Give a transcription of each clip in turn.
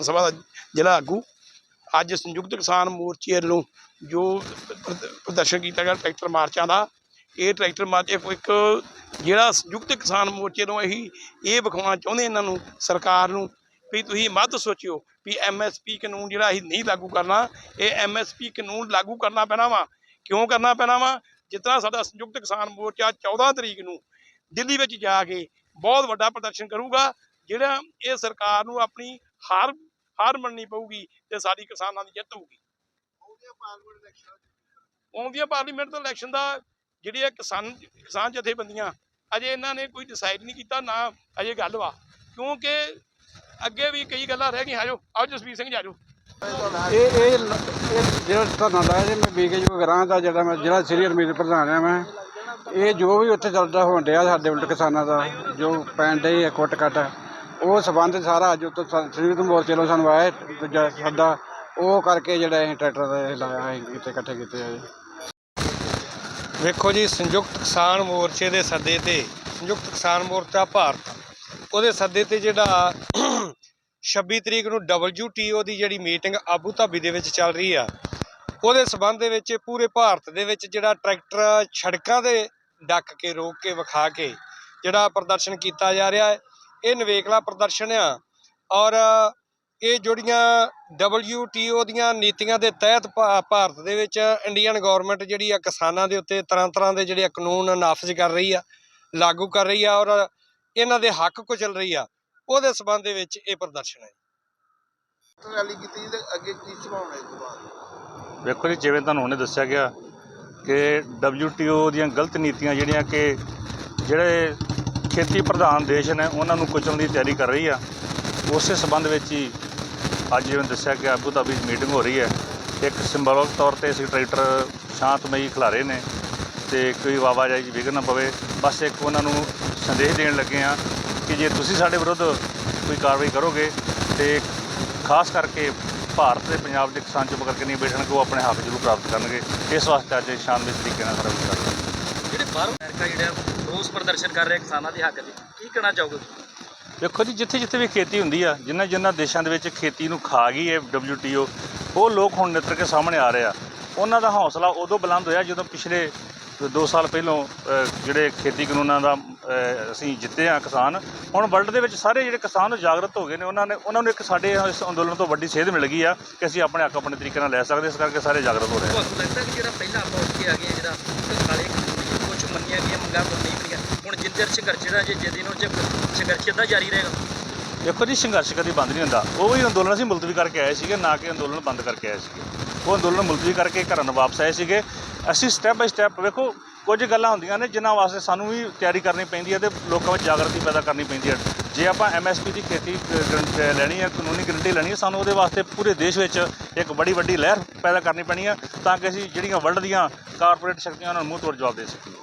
ਵਿਧਾਨ ਸਭਾ ਦਾ ਜ਼ਿਲ੍ਹਾ ਆਗੂ। ਅੱਜ ਸੰਯੁਕਤ ਕਿਸਾਨ ਮੋਰਚੇ ਵੱਲੋਂ ਜੋ ਪ੍ਰਦਰਸ਼ਨ ਕੀਤਾ ਗਿਆ ਟਰੈਕਟਰ ਮਾਰਚਾਂ ਦਾ, ਇਹ ਟਰੈਕਟਰ ਮਾਰਚ ਇੱਕ- ਜਿਹੜਾ ਸੰਯੁਕਤ ਕਿਸਾਨ ਮੋਰਚੇ ਨੂੰ ਅਸੀਂ ਇਹ ਵਿਖਾਉਣਾ ਚਾਹੁੰਦੇ ਇਹਨਾਂ ਨੂੰ, ਸਰਕਾਰ ਨੂੰ, ਵੀ ਤੁਸੀਂ ਮੱਧ ਸੋਚਿਓ ਵੀ ਐਮਐਸਪੀ ਕਾਨੂੰਨ ਜਿਹੜਾ ਅਸੀਂ ਨਹੀਂ ਲਾਗੂ ਕਰਨਾ, ਇਹ ਐਮਐਸਪੀ ਕਾਨੂੰਨ ਲਾਗੂ ਕਰਨਾ ਪੈਣਾ ਵਾ। ਕਿਉਂ ਕਰਨਾ ਪੈਣਾ ਵਾ? ਜਿਸ ਤਰ੍ਹਾਂ ਸਾਡਾ ਸੰਯੁਕਤ ਕਿਸਾਨ ਮੋਰਚਾ 14 ਤਰੀਕ ਨੂੰ ਦਿੱਲੀ ਵਿੱਚ ਜਾ ਕੇ ਬਹੁਤ ਵੱਡਾ ਪ੍ਰਦਰਸ਼ਨ ਕਰੂਗਾ, ਜਿਹੜਾ ਇਹ ਸਰਕਾਰ ਨੂੰ ਆਪਣੀ ਹਰ ਹਾਰ ਮੰਨਣੀ ਪਊਗੀ ਤੇ ਸਾਡੀ ਕਿਸਾਨਾਂ ਦੀ ਜਿੱਤ ਹੋਊਗੀ। ਆਉਂਦੀਆਂ ਪਾਰਲੀਮੈਂਟ ਦੇ ਇਲੈਕਸ਼ਨ ਦਾ ਜਿਹੜੀ ਇਹ ਕਿਸਾਨ ਕਿਸਾਨ ਜਥੇਬੰਦੀਆਂ ਅਜੇ ਇਹਨਾਂ ਨੇ ਕੋਈ ਡਿਸਾਈਡ ਨਹੀਂ ਕੀਤਾ ਨਾ ਅਜੇ ਗੱਲ ਵਾ। ਕਿਉਂਕਿ ਅੱਗੇ ਵੀ ਕਈ ਗੱਲਾਂ ਰਹਿ ਗਈਆਂ ਆਜੋ ਆਓ ਜਸਵੀਰ ਸਿੰਘ ਜਾਜੋ ਇਹ ਇਹ ਇਹ ਜਿਹੜਾ ਧਰਨਾ ਲਾਇਆ ਜੇ ਮੈਂ ਬੀਕੇ ਜੋ ਗਰਾਂ ਦਾ ਜਿਹੜਾ ਮੈਂ ਜਿਹੜਾ ਸੀਨੀਅਰ ਮੀਤ ਪ੍ਰਧਾਨ ਆ ਮੈਂ ਇਹ ਜੋ ਵੀ ਉੱਥੇ ਚੱਲਦਾ ਹੋਣ ਡਿਆ ਸਾਡੇ ਉਲਟ ਕਿਸਾਨਾਂ ਦਾ ਜੋ ਪੈਣ ਡੇ ਆ ਕੁੱਟ ਕੱਟ ਉਹ ਸਬੰਧ ਸਾਰਾ ਅੱਜ ਉੱਥੇ ਸੰਯੁਕਤ ਮੋਰਚੇ ਵੱਲੋਂ ਸਾਨੂੰ ਆਇਆ, ਦੂਜਾ ਸਾਡਾ, ਉਹ ਕਰਕੇ ਜਿਹੜਾ ਇਹ ਟਰੈਕਟਰ ਦਾ ਇਹ ਲਾਇਆ, ਅਸੀਂ ਕਿਤੇ ਇਕੱਠੇ ਕੀਤੇ ਆ ਜੀ। ਵੇਖੋ ਜੀ, ਸੰਯੁਕਤ ਕਿਸਾਨ ਮੋਰਚੇ ਦੇ ਸੱਦੇ ਤੇ, ਸੰਯੁਕਤ ਕਿਸਾਨ ਮੋਰਚਾ ਭਾਰਤ, ਉਹਦੇ ਸੱਦੇ ਤੇ ਜਿਹੜਾ 26 ਤਰੀਕ ਨੂੰ WTO ਦੀ ਜਿਹੜੀ ਮੀਟਿੰਗ ਆਬੂ ਧਾਬੀ ਦੇ ਵਿੱਚ ਚੱਲ ਰਹੀ ਆ, ਉਹਦੇ ਸਬੰਧ ਦੇ ਵਿੱਚ ਪੂਰੇ ਭਾਰਤ ਦੇ ਵਿੱਚ ਜਿਹੜਾ ਟਰੈਕਟਰ, ਸੜਕਾਂ ਦੇ ਡੱਕ ਕੇ, ਰੋਕ ਕੇ, ਵਿਖਾ ਕੇ ਜਿਹੜਾ ਪ੍ਰਦਰਸ਼ਨ ਕੀਤਾ ਜਾ ਰਿਹਾ ਹੈ। ਇਹ ਨਵੇਕਲਾ ਪ੍ਰਦਰਸ਼ਨ ਆ। ਔਰ ਇਹ ਜਿਹੜੀਆਂ WTO ਦੀਆਂ ਨੀਤੀਆਂ ਦੇ ਤਹਿਤ ਭਾ- ਭਾਰਤ ਦੇ ਵਿੱਚ ਇੰਡੀਅਨ ਗਵਰਨਮੈਂਟ ਜਿਹੜੀ ਆ ਕਿਸਾਨਾਂ ਦੇ ਉੱਤੇ ਤਰ੍ਹਾਂ ਤਰ੍ਹਾਂ ਦੇ ਜਿਹੜੇ ਆ ਕਾਨੂੰਨ ਨਾਫਜ਼ ਕਰ ਰਹੀ ਆ ਲਾਗੂ ਕਰ ਰਹੀ ਆ ਔਰ ਇਹਨਾਂ ਦੇ ਹੱਕ ਕੁਚਲ ਰਹੀ ਆ ਉਹਦੇ ਸਬੰਧ ਦੇ ਵਿੱਚ ਇਹ ਪ੍ਰਦਰਸ਼ਨ ਹੈ। ਰੈਲੀ ਕੀਤੀ ਤੇ ਅੱਗੇ ਕੀ ਸੰਭਾਵਨਾ ਇਸ ਤੋਂ ਬਾਅਦ? ਵੇਖੋ ਜੀ ਜਿਵੇਂ ਤੁਹਾਨੂੰ ਹੁਣੇ ਦੱਸਿਆ ਗਿਆ ਕਿ WTO ਦੀਆਂ ਗਲਤ ਨੀਤੀਆਂ ਜਿਹੜੀਆਂ ਕਿ ਜਿਹੜੇ ਖੇਤੀ ਪ੍ਰਧਾਨ ਦੇਸ਼ ਨੇ ਉਹਨਾਂ ਨੂੰ ਕੁਚਲਣ ਦੀ ਤਿਆਰੀ ਕਰ ਰਹੀ ਆ। ਉਸੇ ਸੰਬੰਧ ਵਿੱਚ ਹੀ ਅੱਜ ਜਿਵੇਂ ਦੱਸਿਆ ਕਿ ਆਬੂ ਧਾਬੀ ਮੀਟਿੰਗ ਹੋ ਰਹੀ ਹੈ। ਇੱਕ ਸਿੰਬੋਲਿਕ ਤੌਰ ਤੇ ਅਸੀਂ ਟਰੈਕਟਰ ਸ਼ਾਂਤਮਈ ਖਿਲਾਰੇ ਨੇ ਤੇ ਕੋਈ ਆਵਾਜਾਈ 'ਚ ਵਿਘਨ ਨਾ ਪਵੇ। ਬਸ ਇੱਕ ਉਹਨਾਂ ਨੂੰ ਸੰਦੇਸ਼ ਦੇਣ ਲੱਗੇ ਆ ਕਿ ਜੇ ਤੁਸੀਂ ਸਾਡੇ ਵਿਰੁੱਧ ਕੋਈ ਕਾਰਵਾਈ ਕਰੋਗੇ ਤੇ ਖਾਸ ਕਰਕੇ ਭਾਰਤ ਦੇ ਪੰਜਾਬ ਦੇ ਕਿਸਾਨ ਚੁੱਪ ਕਰਕੇ ਨਹੀਂ ਬੈਠਣਗੇ ਉਹ ਆਪਣੇ ਹੱਕ ਜ਼ਰੂਰ ਪ੍ਰਾਪਤ ਕਰਨਗੇ। ਇਸ ਵਾਸਤੇ ਅੱਜ ਸ਼ਾਨਦਾਰ ਤਰੀਕੇ ਨਾਲ ਸਾਰਾ ਕੁਝ ਕਰ ਜਿਹੜੇ ਬਾਹਰੋਂ ਅਮਰੀਕਾ ਜਿਹੜਾ ਰੋਸ ਪ੍ਰਦਰਸ਼ਨ ਕਰ ਰਿਹਾ ਕਿਸਾਨਾਂ ਦੇ ਹੱਕ 'ਚ ਕੀ ਕਹਿਣਾ ਚਾਹੋਗੇ? ਦੇਖੋ ਜੀ ਜਿੱਥੇ ਜਿੱਥੇ ਵੀ ਖੇਤੀ ਹੁੰਦੀ ਆ ਜਿਨ੍ਹਾਂ ਜਿਨ੍ਹਾਂ ਦੇਸ਼ਾਂ ਦੇ ਵਿੱਚ ਖੇਤੀ ਨੂੰ ਖਾ ਗਈ ਹੈ WTO ਉਹ ਲੋਕ ਹੁਣ ਨਿੱਤਰ ਕੇ ਸਾਹਮਣੇ ਆ ਰਹੇ ਆ। ਉਹਨਾਂ ਦਾ ਹੌਸਲਾ ਉਦੋਂ ਬੁਲੰਦ ਹੋਇਆ ਜਦੋਂ ਪਿਛਲੇ 2 ਸਾਲ ਪਹਿਲੋਂ ਜਿਹੜੇ ਖੇਤੀ ਕਾਨੂੰਨਾਂ ਦਾ ਅਸੀਂ ਜਿੱਤੇ ਆ ਕਿਸਾਨ ਹੁਣ ਵਰਲਡ ਦੇ ਵਿੱਚ ਸਾਰੇ ਜਿਹੜੇ ਕਿਸਾਨ ਜਾਗਰਤ ਹੋ ਗਏ ਨੇ ਉਹਨਾਂ ਨੇ ਉਹਨਾਂ ਨੂੰ ਇੱਕ ਸਾਡੇ ਇਸ ਅੰਦੋਲਨ ਤੋਂ ਵੱਡੀ ਸੇਧ ਮਿਲ ਗਈ ਆ ਕਿ ਅਸੀਂ ਆਪਣੇ ਹੱਕ ਆਪਣੇ ਤਰੀਕੇ ਨਾਲ ਲੈ ਸਕਦੇ ਇਸ ਕਰਕੇ ਸਾਰੇ ਜਾਗਰਤ ਹੋ ਰਹੇ ਆ। ਤੁਹਾਨੂੰ ਲੱਗਦਾ ਕਿ ਜਿਹੜਾ ਪਹਿਲਾਂ ਆਪਾਂ ਉੱਠ ਕੇ ਆ ਗਏ ਜਿਹੜਾ ਤੇ ਕਾਲੇ ਕੁਝ ਮੰਨੀਆਂ ਗਈਆਂ ਮੰਗਾਂ ਨਹੀਂ ਪਈਆਂ ਹੁਣ ਸੰਘਰਸ਼ ਜਿਹੜਾ ਜੇ ਜੇ ਦਿਨੋਂ ਚ ਸੰਘਰਸ਼ ਇਦਾਂ ਜਾਰੀ ਰਹੇਗਾ। ਦੇਖੋ ਜੀ ਸੰਘਰਸ਼ ਕਦੀ ਬੰਦ ਨਹੀਂ ਹੁੰਦਾ। ਉਹ ਵੀ ਅੰਦੋਲਨ ਅਸੀਂ ਮੁਲਤਵੀ ਕਰਕੇ ਆਏ ਸੀਗੇ ਨਾ ਕਿ ਅੰਦੋਲਨ ਬੰਦ ਕਰਕੇ ਆਏ ਸੀਗੇ। ਉਹ ਅੰਦੋਲਨ ਮੁਲਤਵੀ ਕਰਕੇ ਘਰਾਂ ਨੂੰ ਵਾਪਸ ਆਏ ਸੀਗੇ। ਅਸੀਂ ਸਟੈਪ ਬਾਈ ਸਟੈਪ ਵੇਖੋ ਕੁਝ ਗੱਲਾਂ ਹੁੰਦੀਆਂ ਨੇ ਜਿਨ੍ਹਾਂ ਵਾਸਤੇ ਸਾਨੂੰ ਵੀ ਤਿਆਰੀ ਕਰਨੀ ਪੈਂਦੀ ਹੈ ਤੇ ਲੋਕਾਂ ਵਿੱਚ ਜਾਗਰਤੀ ਪੈਦਾ ਕਰਨੀ ਪੈਂਦੀ ਹੈ। ਜੇ ਆਪਾਂ ਐਮਐਸਪੀ ਦੀ ਖੇਤੀ ਅ, ਲੈਣੀ ਹੈ ਕਾਨੂੰਨੀ ਗਰੰਟੀ ਲੈਣੀ ਹੈ ਸਾਨੂੰ ਉਹਦੇ ਵਾਸਤੇ ਪੂਰੇ ਦੇਸ਼ ਵਿੱਚ ਇੱਕ ਬੜੀ ਵੱਡੀ ਲਹਿਰ ਪੈਦਾ ਕਰਨੀ ਪੈਣੀ ਹੈ ਤਾਂ ਕਿ ਅਸੀਂ ਜਿਹੜੀਆਂ ਵਰਲਡ ਦੀਆਂ ਕਾਰਪੋਰੇਟ ਸ਼ਕਤੀਆਂ ਉਹਨਾਂ ਨੂੰ ਮੂੰਹ ਤੋੜ ਜਵਾਬ ਦੇ ਸਕੀਏ।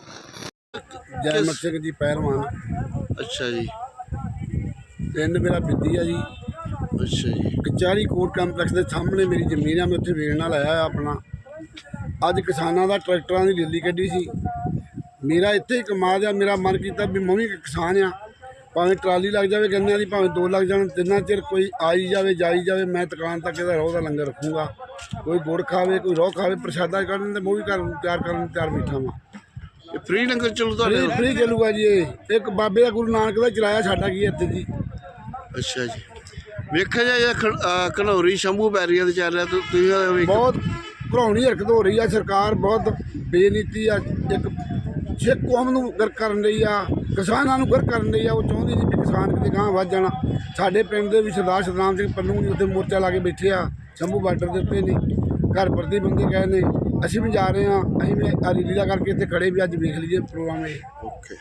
ਜੈਮਤ ਸਿੰਘ ਜੀ ਪਹਿਲਵਾਨ। ਅੱਛਾ ਜੀ। ਪਿੰਡ ਮੇਰਾ ਬਿੱਦੀ ਆ ਜੀ। ਅੱਛਾ ਜੀ। ਕਚਹਿਰੀ ਕੋਰਟ ਕੰਪਲੈਕਸ ਦੇ ਸਾਹਮਣੇ ਮੇਰੀ ਜ਼ਮੀਨ ਆ ਮੈਂ ਉੱਥੇ ਵੇਚਣ ਲਾਇਆ ਆ ਆਪਣਾ। ਅੱਜ ਕਿਸਾਨਾਂ ਦਾ ਟਰੈਕਟਰਾਂ ਦੀ ਰੈਲੀ ਕੱਢੀ ਸੀ। ਮੇਰਾ ਇੱਥੇ ਹੀ ਕਮਾਲ ਆ ਮੇਰਾ ਮਨ ਕੀਤਾ ਵੀ ਮੈਂ ਵੀ ਇੱਕ ਕਿਸਾਨ ਆ। ਭਾਵੇਂ ਟਰਾਲੀ ਲੱਗ ਜਾਵੇ ਗੰਨਿਆਂ ਦੀ ਭਾਵੇਂ ਦੋ ਲੱਗ ਜਾਣ ਜਿੰਨਾ ਚਿਰ ਕੋਈ ਆਈ ਜਾਵੇ ਜਾਈ ਜਾਵੇ ਮੈਂ ਦੁਕਾਨ ਤੱਕ ਇਹਦਾ ਰੋਹ ਦਾ ਲੰਗਰ ਰੱਖੂੰਗਾ। ਕੋਈ ਗੁੜ ਖਾਵੇ ਕੋਈ ਰੋਹ ਖਾਵੇ ਪ੍ਰਸ਼ਾਦਾ ਕਰਨ ਤੇ ਮੈਂ ਵੀ ਕਰਨ ਤਿਆਰ ਕਰਨ ਤਿਆਰ ਬੈਠਾ ਵਾਂ। ਇਹ ਫ੍ਰੀ ਲੰਗਰ ਚੱਲੂ ਤੁਹਾਡੇ ਫ੍ਰੀ ਫ੍ਰੀ ਚੱਲੂਗਾ ਜੀ ਇਹ। ਇੱਕ ਬਾਬੇ ਦਾ ਗੁਰੂ ਨਾਨਕ ਦਾ ਚਲਾਇਆ ਸਾਡਾ ਕੀ ਇੱਥੇ ਜੀ। ਅੱਛਾ ਜੀ। ਵੇਖਿਆ ਜਾਏ ਘਨੌਰੀ ਸ਼ੰਭੂ ਬੈਰੀਆ ਤੇ ਚੱਲ ਰਿਹਾ ਤੁ- ਤੁਸੀਂ ਉਹਦਾ ਵੇਖ- ਬਹੁਤ ਘਰਾਉਣੀ ਹਰਕਤ ਹੋ ਰਹੀ ਆ ਸਰਕਾਰ ਬਹੁਤ ਬੇਨੀਤੀ ਆ ਇੱਕ ਸਿੱਖ ਕੌਮ ਨੂੰ ਗਰ ਕਰਨ ਰਹੀ ਆ ਕਿਸਾਨਾਂ ਨੂੰ ਗਰ ਕਰਨ ਰਹੀ ਆ ਉਹ ਚਾਹੁੰਦੀ ਨਹੀਂ ਵੀ ਕਿਸਾਨ ਕਿਤੇ ਗਾਂਹ ਵੱਧ ਜਾਣਾ। ਸਾਡੇ ਪਿੰਡ ਦੇ ਵੀ ਸਰਦਾਰ ਸਤਨਾਮ ਸਿੰਘ ਪੰਨੂ ਜੀ ਉੱਥੇ ਮੋਰਚਾ ਲਾ ਕੇ ਬੈਠੇ ਆ ਸ਼ੰਭੂ ਬਾਰਡਰ ਦੇ ਉੱਤੇ ਨੇ ਘਰ ਪ੍ਰਤੀ ਬੰਦੇ ਗਏ ਨੇ। ਅਸੀਂ ਵੀ ਜਾ ਰਹੇ ਹਾਂ, ਅਸੀਂ ਵੀ ਆ ਰੀਲਾ ਕਰਕੇ ਇੱਥੇ ਖੜੇ ਵੀ ਅੱਜ ਵੇਖ ਲਈਏ ਪ੍ਰੋਗਰਾਮ ਇਹ। ਓਕੇ